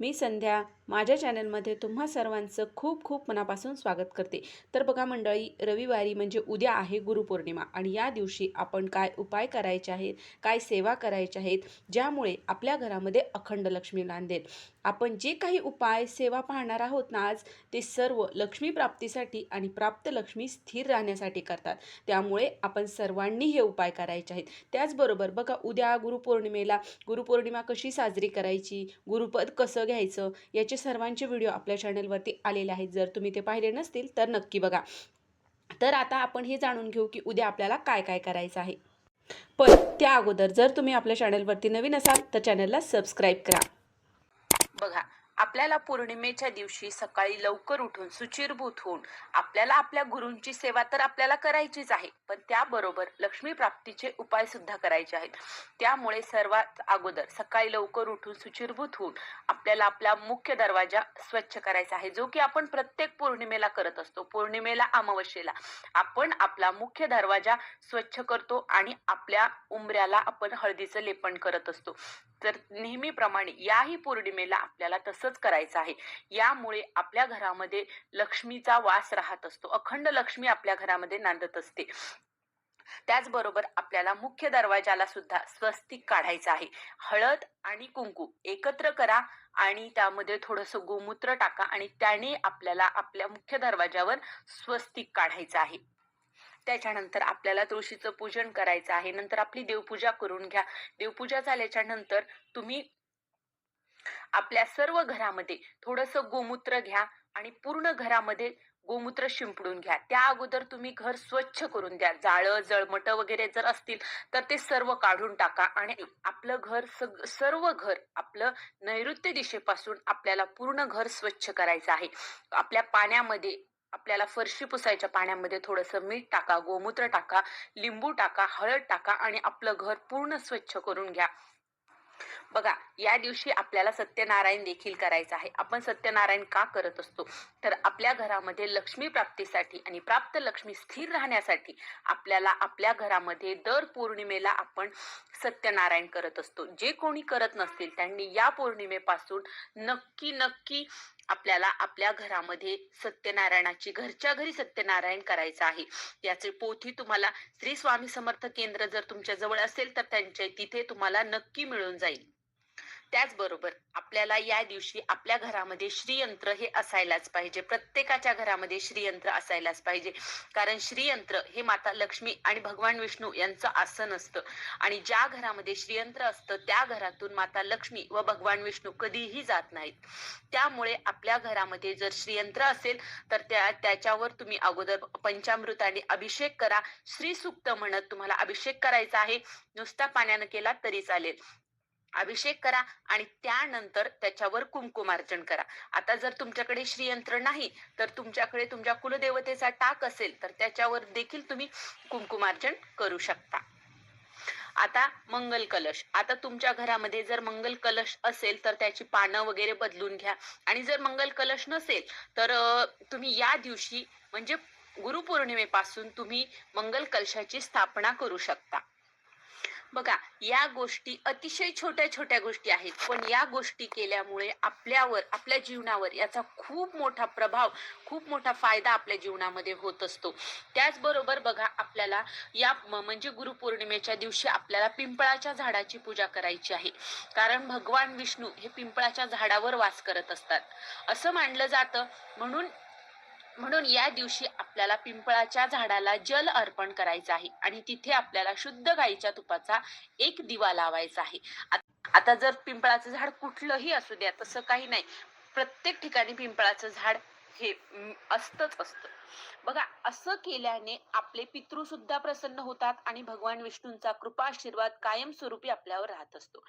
मी संध्या माझ्या चॅनलमध्ये तुम्हा सर्वांचं खूप खूप मनापासून स्वागत करते. तर बघा मंडळी रविवारी म्हणजे उद्या आहे गुरुपौर्णिमा आणि या दिवशी आपण काय उपाय करायचे आहेत काय सेवा करायच्या आहेत ज्यामुळे आपल्या घरामध्ये अखंड लक्ष्मी नांदेल. आपण जे काही उपाय सेवा पाहणार आहोत ना आज ते सर्व लक्ष्मी प्राप्तीसाठी आणि प्राप्त लक्ष्मी स्थिर राहण्यासाठी करतात. त्यामुळे आपण सर्वांनी हे उपाय करायचे आहेत. त्याचबरोबर बघा उद्या गुरुपौर्णिमेला गुरुपौर्णिमा कशी साजरी करायची गुरुपद कसं घ्यायचं. याचे सर्वांचे व्हिडिओ आपल्या चॅनलवरती आलेले आहेत. जर तुम्ही ते पाहिले नसतील तर नक्की बघा. तर आता आपण हे जाणून घेऊ की उद्या आपल्याला काय काय करायचं आहे. पण त्या अगोदर जर तुम्ही आपल्या चॅनलवरती नवीन असाल तर चॅनलला सबस्क्राईब करा. बघा आपल्याला पौर्णिमेच्या दिवशी सकाळी लवकर उठून सुचिरभूत होऊन आपल्याला आपल्या गुरूंची सेवा तर आपल्याला करायचीच आहे पण त्याबरोबर लक्ष्मी प्राप्तीचे उपाय सुद्धा करायचे आहेत. त्यामुळे सर्वात अगोदर सकाळी लवकर उठून सुचिरभूत होऊन आपल्याला आपला मुख्य दरवाजा स्वच्छ करायचा आहे जो की आपण प्रत्येक पौर्णिमेला करत असतो. पौर्णिमेला अमावस्येला आपण आपला मुख्य दरवाजा स्वच्छ करतो आणि आपल्या उंबऱ्याला आपण हळदीचं लेपन करत असतो. तर नेहमीप्रमाणे याही पौर्णिमेला आपल्याला तसंच करायचं आहे. यामुळे आपल्या घरामध्ये लक्ष्मीचा वास राहत असतो. अखंड लक्ष्मी आपल्या घरामध्ये नांदत असते. त्याचबरोबर आपल्याला मुख्य दरवाजाला सुद्धा स्वस्तिक काढायचं आहे. हळद आणि कुंकू एकत्र करा आणि त्यामध्ये थोडंसं गोमूत्र टाका आणि त्याने आपल्याला आपल्या मुख्य दरवाजावर स्वस्तिक काढायचं आहे. त्याच्यानंतर आपल्याला तुळशीचं पूजन करायचं आहे. नंतर आपली देवपूजा करून घ्या. देवपूजा झाल्याच्यानंतर तुम्ही आपल्या सर्व घरामध्ये थोडंसं गोमूत्र घ्या आणि पूर्ण घरामध्ये गोमूत्र शिंपडून घ्या. त्या अगोदर तुम्ही घर स्वच्छ करून द्या. जाळं जळमट वगैरे जर असतील तर ते सर्व काढून टाका आणि आपलं घर सग सर्व घर आपलं नैऋत्य दिशेपासून आपल्याला पूर्ण घर स्वच्छ करायचं आहे. आपल्या पाण्यामध्ये आपल्याला फरशी पुसायच्या पाण्यामध्ये थोडंसं मीठ टाका गोमूत्र टाका लिंबू टाका हळद टाका आणि आपलं घर पूर्ण स्वच्छ करून घ्या. बघा या दिवशी आपल्याला सत्यनारायण देखील करायचं आहे. आपण सत्यनारायण का करत असतो? तर आपल्या घरामध्ये लक्ष्मी प्राप्तीसाठी आणि प्राप्त लक्ष्मी स्थिर राहण्यासाठी आपल्याला आपल्या घरामध्ये दर पौर्णिमेला आपण सत्यनारायण करत असतो. जे कोणी करत नसतील त्यांनी या पौर्णिमेपासून नक्की नक्की आपल्याला आपल्या घरामध्ये सत्यनारायणाची घरच्या घरी सत्यनारायण करायचं आहे. याचे पोथी तुम्हाला श्री स्वामी समर्थ केंद्र जर तुमच्या जवळ असेल तर त्यांच्या तिथे तुम्हाला नक्की मिळून जाईल. त्याचबरोबर आपल्याला या दिवशी आपल्या घरामध्ये श्रीयंत्र हे असायलाच पाहिजे. प्रत्येकाच्या घरामध्ये श्रीयंत्र असायलाच पाहिजे. कारण श्रीयंत्र हे माता लक्ष्मी आणि भगवान विष्णू यांचं आसन असतं. आणि ज्या घरामध्ये श्रीयंत्र असतं त्या घरातून माता लक्ष्मी व भगवान विष्णू कधीही जात नाहीत. त्यामुळे आपल्या घरामध्ये जर श्रीयंत्र असेल तर त्या त्याच्यावर तुम्ही अगोदर पंचामृताने अभिषेक करा. श्रीसुक्त म्हणत तुम्हाला अभिषेक करायचा आहे. नुसता पाण्यानं केला तरी चालेल. अभिषेक करा आणि त्यानंतर त्याच्यावर कुंकुमार्चन करा. आता जर तुमच्याकडे श्रीयंत्र नाही तर तुमच्याकडे तुमच्या कुलदेवतेचा टाक असेल तर त्याच्यावर देखील तुम्ही कुंकुमार्चन करू शकता. आता मंगल कलश. आता तुमच्या घरामध्ये जर मंगल कलश असेल तर त्याची पानं वगैरे बदलून घ्या. आणि जर मंगल कलश नसेल तर तुम्ही या दिवशी म्हणजे गुरुपौर्णिमेपासून तुम्ही मंगल कलशाची स्थापना करू शकता. बघा या गोष्टी अतिशय छोट्या छोट्या गोष्टी आहेत. पण या गोष्टी केल्यामुळे आपल्यावर आपल्या जीवनावर याचा खूप मोठा प्रभाव खूप मोठा फायदा आपल्या जीवनामध्ये होत असतो. त्याचबरोबर बघा आपल्याला या म- म्हणजे गुरुपौर्णिमेच्या दिवशी आपल्याला पिंपळाच्या झाडाची पूजा करायची आहे. कारण भगवान विष्णू हे पिंपळाच्या झाडावर वास करत असतात. असं मानलं जातं. म्हणून म्हणून या दिवशी आपल्याला पिंपळाच्या झाडाला जल अर्पण करायचं आहे आणि तिथे आपल्याला शुद्ध गाईच्या तुपाचा एक दिवा लावायचा आहे. आता जर पिंपळाचं झाड कुठलंही असू द्या तसं काही नाही. प्रत्येक ठिकाणी पिंपळाचं झाड हे असतच असतं. बघा असं केल्याने आपले पितृ सुद्धा प्रसन्न होतात आणि भगवान विष्णूंचा कृपा आशीर्वाद कायमस्वरूपी आपल्यावर राहत असतो.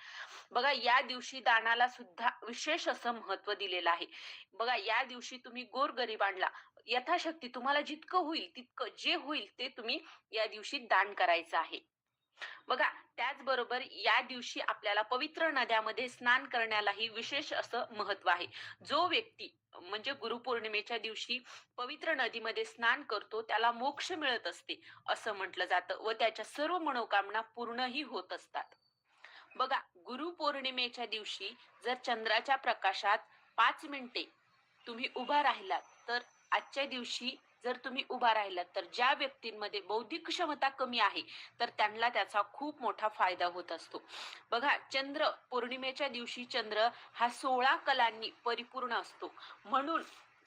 बघा या दिवशी दानाला सुद्धा विशेष असं महत्त्व दिलेलं आहे. बघा या दिवशी तुम्ही गोरगरिबांना यथाशक्ती तुम्हाला जितकं होईल तितकं जे होईल ते तुम्ही या दिवशी दान करायचं आहे. बघा त्याचबरोबर या दिवशी आपल्याला पवित्र नद्यामध्ये स्नान करण्यालाही विशेष असं महत्त्व आहे. जो व्यक्ती म्हणजे गुरुपौर्णिमेच्या दिवशी पवित्र नदीमध्ये स्नान करतो त्याला मोक्ष मिळत असते असं म्हटलं जातं व त्याच्या सर्व मनोकामना पूर्णही होत असतात. बघा गुरुपौर्णिमेच्या दिवशी जर चंद्राच्या प्रकाशात पाच मिनिटे तुम्ही उभा राहिलात तर आजच्या दिवशी जर तुम्ही उभा राहिलात तर ज्या व्यक्तींमध्ये बौद्धिक क्षमता कमी आहे तर त्यांना त्याचा खूप मोठा फायदा होत असतो. बघा चंद्र पौर्णिमेच्या दिवशी चंद्र हा सोळा कलांनी परिपूर्ण असतो. म्हणून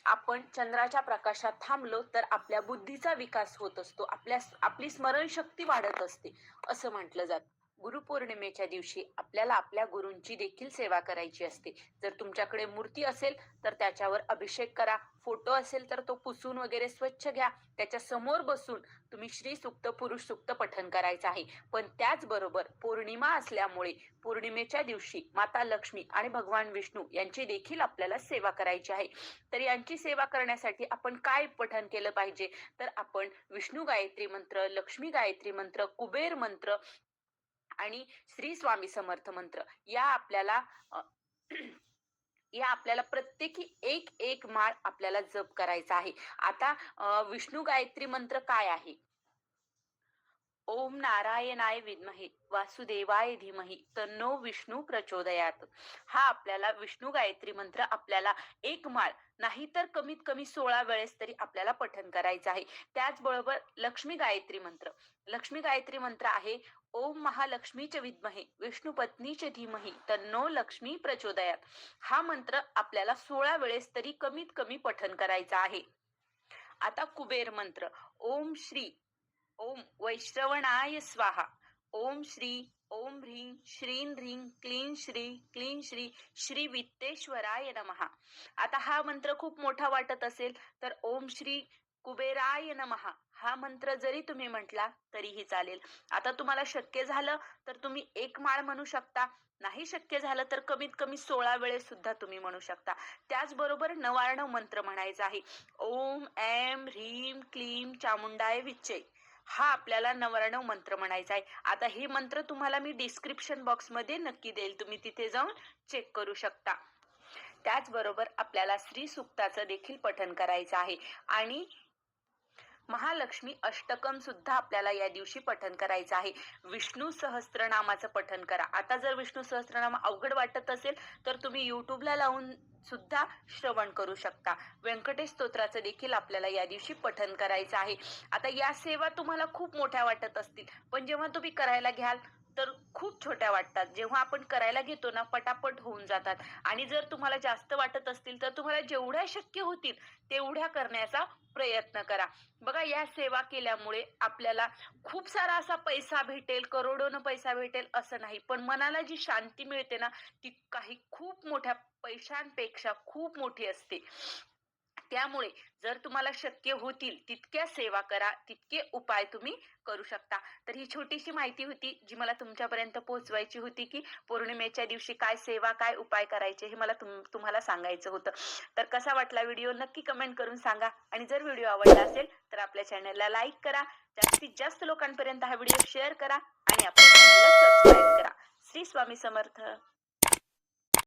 आपण चंद्राच्या प्रकाशात थांबलो तर आपल्या बुद्धीचा विकास होत असतो. आपल्या आपली स्मरणशक्ती वाढत असते असं म्हटलं जातं. गुरुपौर्णिमेच्या दिवशी आपल्याला आपल्या गुरूंची देखील सेवा करायची असते. जर तुमच्याकडे मूर्ती असेल तर त्याच्यावर अभिषेक करा. फोटो असेल तर तो पुसून वगैरे स्वच्छ घ्या. त्याच्यासमोर बसून तुम्ही श्री सुक्त पुरुष सुक्त पठन करायचं आहे. पण त्याचबरोबर पौर्णिमा असल्यामुळे पौर्णिमेच्या दिवशी माता लक्ष्मी आणि भगवान विष्णू यांची देखील आपल्याला सेवा करायची आहे. तर यांची सेवा करण्यासाठी आपण काय पठन केलं पाहिजे? तर आपण विष्णू गायत्री मंत्र लक्ष्मी गायत्री मंत्र कुबेर मंत्र आणि श्री स्वामी समर्थ मंत्र या आपल्याला या आपल्याला प्रत्येकी एक एक माळ आपल्याला जप करायचा आहे. आता विष्णू गायत्री मंत्र काय आहे? ओम नारायणाय विद्महे वासुदेवाय धीमही तन्नो विष्णू प्रचोदयात. हा आपल्याला विष्णू गायत्री मंत्र आपल्याला एक माळ नाही तर कमीत कमी सोळा वेळेस तरी आपल्याला पठन करायचं आहे. त्याचबरोबर लक्ष्मी गायत्री मंत्र. लक्ष्मी गायत्री मंत्र आहे ओम महालक्ष्मीचे विद्महे विष्णू पत्नीचे धीमही तन्नो लक्ष्मी प्रचोदयात. हा मंत्र आपल्याला सोळा वेळेस तरी कमीत कमी पठन करायचा आहे. आता कुबेर मंत्र. ओम श्री ओम वैश्रवणाय स्वाहा. ओम श्री ओम ह्रीं श्रीं ह्रीं क्लीं श्री क्लीं श्री श्री वित्तेश्वराय नमहा आता हा मंत्र खूप मोठा वाटत असेल तर ओम श्री कुबेराय नमहा हा मंत्र जरी तुम्ही म्हटला तरीही चालेल. आता तुम्हाला शक्य झालं तर तुम्ही एक माळ म्हणू शकता. नाही शक्य झालं तर कमीत कमी सोळा वेळेस सुद्धा तुम्ही म्हणू शकता. त्याचबरोबर नवार्णव मंत्र म्हणायचा आहे. ओम ऐम ह्रीम क्लीम चामुंडाय विच्चे. हा आपल्याला नवरणव मंत्र म्हणायचा आहे. आता हे मंत्र तुम्हाला मी डिस्क्रिप्शन बॉक्समध्ये नक्की देईल. तुम्ही तिथे जाऊन चेक करू शकता. त्याचबरोबर आपल्याला श्री सुक्ताचं देखील पठन करायचं आहे. आणि महालक्ष्मी अष्टकम सुद्धा आपल्याला या दिवशी पठन करायचं आहे. विष्णू सहस्त्रनामाचं पठन करा. आता जर विष्णू सहस्त्रनाम अवघड वाटत असेल तर तुम्ही युट्यूबला लावून सुद्धा श्रवण करू शकता. व्यंकटेश स्तोत्राचं देखील आपल्याला या दिवशी पठन करायचं आहे. आता या सेवा तुम्हाला खूप मोठ्या वाटत असतील पण जेव्हा तुम्ही करायला घ्याल तर खूप छोट्या वाटतात. जेव्हा आपण करायला घेतो ना पटापट होऊन जातात. आणि जर तुम्हाला जास्त वाटत असतील तर तुम्हाला जेवढ्या शक्य होतील तेवढ्या करण्याचा प्रयत्न करा. बघा या सेवा केल्यामुळे आपल्याला खूप सारा असा पैसा भेटेल करोडोनं पैसा भेटेल असं नाही. पण मनाला जी शांती मिळते ना ती काही खूप मोठ्या पैशांपेक्षा खूप मोठी असते. त्यामुळे जर तुम्हाला शक्य होतील तितक्या सेवा करा तितके उपाय तुम्ही करू शकता. तर ही छोटीशी माहिती होती जी मला तुमच्यापर्यंत पोहोचवायची होती की पौर्णिमेच्या दिवशी काय सेवा काय उपाय करायचे हे मला तुम तुम्हाला सांगायचं होतं. तर कसा वाटला व्हिडिओ नक्की कमेंट करून सांगा आणि जर व्हिडिओ आवडला असेल तर आपल्या चॅनलला लाईक करा जास्तीत जास्त लोकांपर्यंत हा व्हिडिओ शेअर करा आणि आपल्या चॅनलला सबस्क्राईब करा. श्री स्वामी समर्थ.